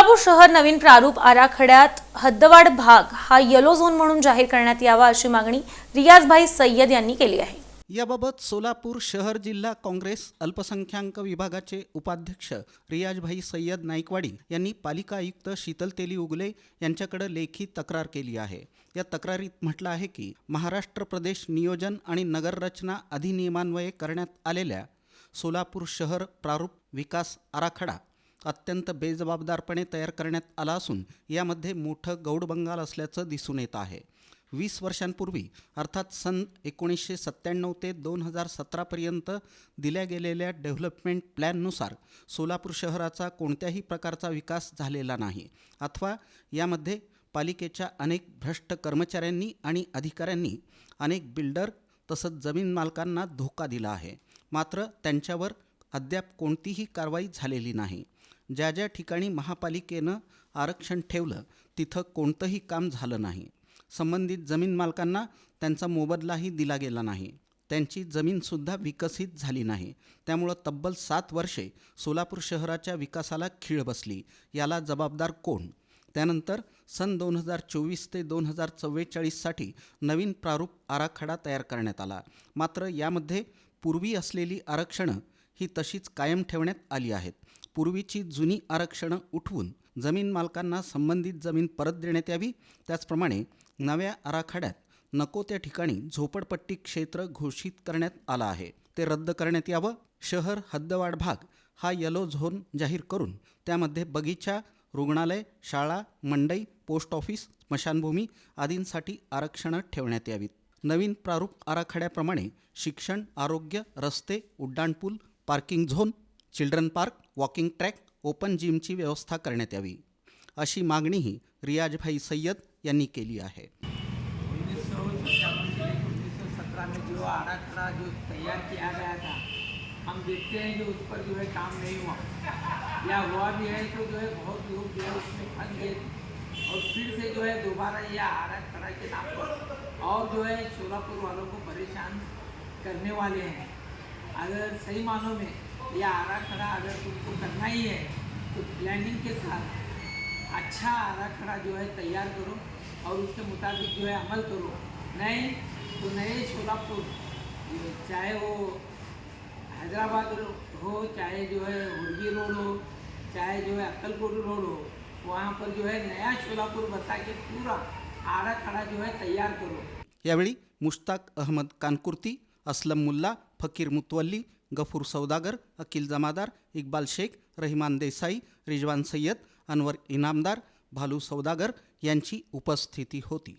सोलापूर शहर नवीन प्रारूप आराखड्यात हद्दवाढ भाग हा येलो झोन म्हणून जाहीर करण्यात यावा अशी मागणी रियाजभाई सय्यद यांनी केली आहे. याबाबत सोलापूर शहर जिल्हा काँग्रेस अल्पसंख्याक विभागाचे उपाध्यक्ष रियाजभाई सय्यद नाईकवाडी यांनी पालिका आयुक्त शीतल तेली उगले यांच्याकडे लेखी तक्रार केली आहे. या तक्रारीत म्हटलं आहे की महाराष्ट्र प्रदेश नियोजन आणि नगररचना अधिनियमान्वये करण्यात आलेल्या सोलापूर शहर प्रारूप विकास आराखडा अत्यंत बेजबाबदारपणे तयार करण्यात आला असून यामध्ये मोठं गौड बंगाल असल्याचं दिसून येत आहे. वीस वर्षांपूर्वी अर्थात सन एकोणीसशे सत्त्याण्णव ते दोन हजार सतरापर्यंत दिल्या गेलेल्या डेव्हलपमेंट प्लॅननुसार सोलापूर शहराचा कोणत्याही प्रकारचा विकास झालेला नाही. अथवा यामध्ये पालिकेच्या अनेक भ्रष्ट कर्मचाऱ्यांनी आणि अधिकाऱ्यांनी अनेक बिल्डर तसंच जमीन मालकांना धोका दिला आहे. मात्र त्यांच्यावर अद्याप कोणतीही कारवाई झालेली नाही. ज्या ज्या ठिकाणी महापालिकेनं आरक्षण ठेवलं तिथं कोणतंही काम झालं नाही. संबंधित जमीन मालकांना त्यांचा मोबदलाही दिला गेला नाही. त्यांची जमीनसुद्धा विकसित झाली नाही. त्यामुळं तब्बल सात वर्षे सोलापूर शहराच्या विकासाला खीळ बसली. याला जबाबदार कोण? त्यानंतर सन दोन हजार चोवीस ते दोन हजार चव्वेचाळीससाठी नवीन प्रारूप आराखडा तयार करण्यात आला. मात्र यामध्ये पूर्वी असलेली आरक्षणं ही तशीच कायम ठेवण्यात आली आहेत. पूर्वीची जुनी आरक्षणं उठवून जमीन मालकांना संबंधित जमीन परत देण्यात यावी. त्याचप्रमाणे नव्या आराखड्यात नको त्या ठिकाणी झोपडपट्टी क्षेत्र घोषित करण्यात आलं आहे. ते रद्द करण्यात यावं. शहर हद्दवाढ भाग हा येलो झोन जाहीर करून त्यामध्ये बगीचा रुग्णालय शाळा मंडई पोस्ट ऑफिस स्मशानभूमी आदींसाठी आरक्षणं ठेवण्यात यावीत. नवीन प्रारूप आराखड्याप्रमाणे शिक्षण आरोग्य रस्ते उड्डाणपूल parking zone children park walking track open जिमची व्यवस्था करण्यात यावी. अशी मागणीही रियाजभाई सय्यद यांनी केली आहे. में जो जो तैयार किया गया था हम देखते हैं कि उस पर जो है काम नहीं हुआ। या हुआ भी है तो जो है बहुत लोग जो है उसमें फंस गए और फिर से जो है दोबारा यह आराखड़ा के नाम पर और जो है सोलापुर वालों को परेशान करने वाले हैं। अगर सही मानों में यह आराखड़ा अगर तुमको करना ही है तो प्लानिंग के साथ अच्छा आरा खड़ा जो है तैयार करो और उसके मुताबिक जो है अमल करो। नहीं तो नए सोलापुर चाहे वो हैदराबाद हो, चाहे जो है हुर्गी रोड हो, चाहे जो है अक्कलकोट रोड हो, वहाँ पर जो है नया सोलापुर बता के पूरा आरा खड़ा जो है तैयार करो। यावेळी मुश्ताक अहमद कानकुर्ती असलम मुल्ला फकीर मुतवल्ली गफूर सौदागर अकिल जमादार इक्बाल शेख रहिमान देसाई रिजवान सय्यद अनवर इनामदार भालू सौदागर यांची उपस्थिती होती.